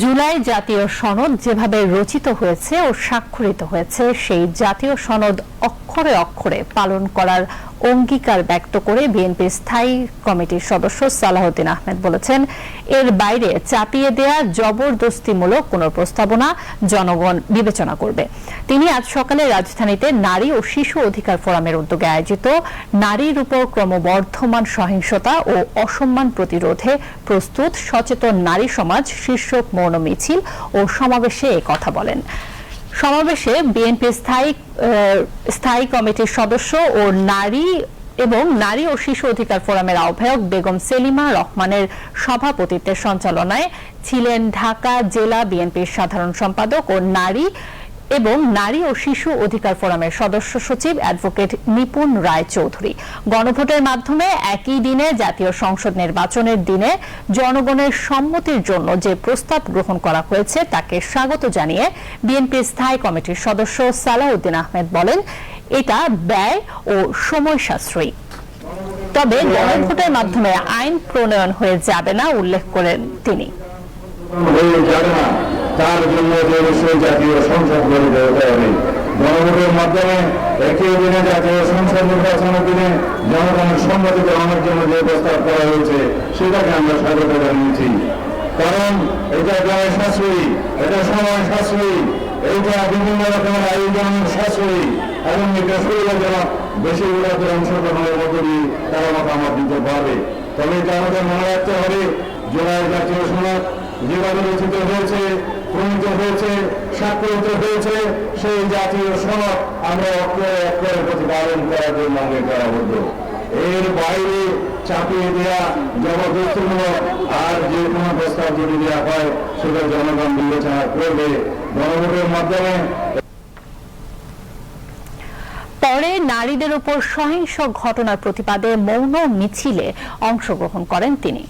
জুলাই জাতীয় সনদ যেভাবে রচিত হয়েছে ও স্বাক্ষরিত হয়েছে, সেই জাতীয় সনদ অক্ষরে অক্ষরে পালন করার অঙ্গীকার ব্যক্ত করে বিএনপির স্থায়ী কমিটির সদস্য সালাহউদ্দিন আহমেদ বলেছেন, এর বাইরে চাপিয়ে দেয়া জবরদস্তিমূলক কোনো প্রস্তাবনা জনগণ বিবেচনা করবে। তিনি আজ সকালে রাজধানীতে নারী ও শিশু অধিকার ফোরামের উদ্যোগে আয়োজিত নারীর উপর ক্রমবর্ধমান সহিংসতা ও অসম্মান প্রতিরোধে প্রস্তুত সচেতন নারী সমাজ শীর্ষক মৌন মিছিল ও সমাবেশে কথা বলেন। সমাবেশে বিএনপি স্থায়ী স্থায়ী কমিটির সদস্য ও নারী এবং নারী ও শিশু অধিকার ফোরামের আহ্বায়ক বেগম সেলিমা রহমানের সভাপতিত্বের সঞ্চালনায় ছিলেন ঢাকা জেলা বিএনপির সাধারণ সম্পাদক ও নারী এবং নারী ও শিশু অধিকার ফোরামের সদস্য সচিব অ্যাডভোকেট নিপুণ রায় চৌধুরী গণভোটের মাধ্যমে একই দিনে জাতীয় সংসদ নির্বাচনের দিনে জনগণের সম্মতির জন্য যে প্রস্তাব গ্রহণ করা হয়েছে তাকে স্বাগত জানিয়ে বিএনপির স্থায়ী কমিটির সদস্য সালাউদ্দিন আহমেদ বলেন, এটা ব্যয় ও সময় সাশ্রয়ী। তবে গণভোটের মাধ্যমে আইন প্রণয়ন হয়ে যাবে না, উল্লেখ করেন তিনি। তার জন্য অবশ্যই জাতীয় সংসদ গঠিত হতে হবে। গণভোটের মাধ্যমে একই দিনে জাতীয় সংসদ নির্বাচনের দিনে জনগণের সম্মতি জানানোর জন্য যে প্রস্তাব করা হয়েছে, সেটাকে আমরা স্বাগত জানিয়েছি। কারণ এটা ব্যয় সাশ্রয়ী, এটা সময় সাশ্রয়ী, এইটা বিভিন্ন রকমের আয়োজন সাশ্রয়ী। এবং এটা সুবিধাজনক বেশিরভাগের অংশগ্রহণের মধ্যে দিয়ে তারা মতামত দিতে পারবে। তবে এটা আমাদের মনে রাখতে হবে, জুলাই জাতীয় সনদ যেভাবে রচিত হয়েছে হয়েছে হয়েছে, সেই জাতীয় আমরা অক্ষরে অক্ষরে প্রতিপালন করার জন্য এর বাইরে চাপিয়ে দেওয়া আর যে কোনো প্রস্তাব যদি দেওয়া হয়, সেটা জনগণ বিবেচনা করবে। মাধ্যমে পরে নারীদের উপর সহিংস ঘটনার প্রতিবাদে মৌন মিছিলে অংশগ্রহণ করেন তিনি।